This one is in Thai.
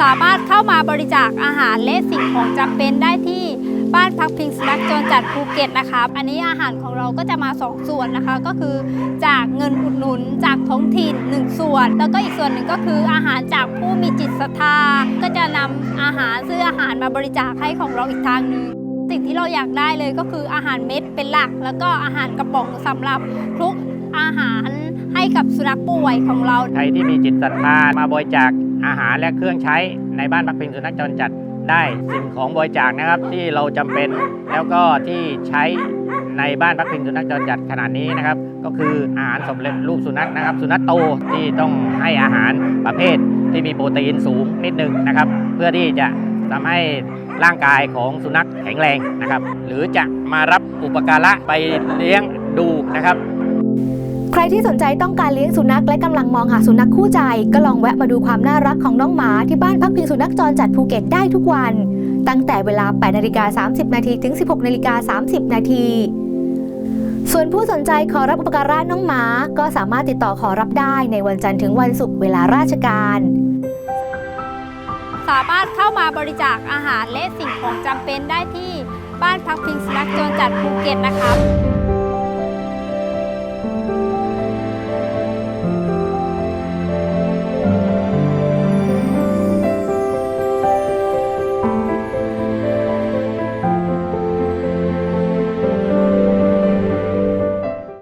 สามารถเข้ามาบริจาคอาหารและสิ่งของจำเป็นได้ที่บ้านพักพิงสุนัขจรจัดภูเก็ตนะคะอันนี้อาหารของเราก็จะมาสองส่วนนะคะ ก็คือจากเงินอุดหนุนจากท้องถิ่นหนึ่งส่วน แล้วก็อีกส่วนหนึ่งก็คืออาหารจากผู้มีจิตศรัทธา ก็จะนำอาหารซื้ออาหารมาบริจาคให้ของเราอีกทางหนึ่งสิ่งที่เราอยากได้เลยก็คืออาหารเม็ดเป็นหลัก แล้วก็อาหารกระป๋องสำหรับคลุกอาหารให้กับสุนัขป่วยของเรา ใครที่มีจิตศรัทธามาบริจาค อาหารและเครื่องใช้ในบ้านพักพิงสุนัขจรจัดได้สิ่งของบริจาคนะครับที่เราจำเป็นแล้วก็ที่ใช้ในบ้านพักพิงสุนัขจรจัดขนาดนี้นะครับ ก็คืออาหารสำเร็จรูปสุนัขนะครับ สุนัขโตที่ต้องให้อาหารประเภทที่มีโปรตีนสูงนิดนึงนะครับ เพื่อที่จะทำให้ร่างกายของสุนัขแข็งแรงนะครับ หรือจะมารับอุปการะไปเลี้ยงดูนะครับ ใครที่สนใจต้องการเลี้ยงสุนัขและกำลังมองหาสุนัขคู่ใจ ก็ลองแวะมาดูความน่ารักของน้องหมาที่บ้านพักพิงสุนัขจรจัดภูเก็ตได้ทุกวัน ตั้งแต่เวลา 8นาฬิกา30 นาทีถึง 16นาฬิกา30 นาทีส่วนผู้สนใจขอรับอุปการะน้องหมา ก็สามารถติดต่อขอรับได้ในวันจันทร์ถึงวันศุกร์เวลาราชการ สามารถเข้ามาบริจาคอาหารและสิ่งของจำเป็นได้ที่บ้านพักพิงสุนัขจรจัดภูเก็ตนะครับ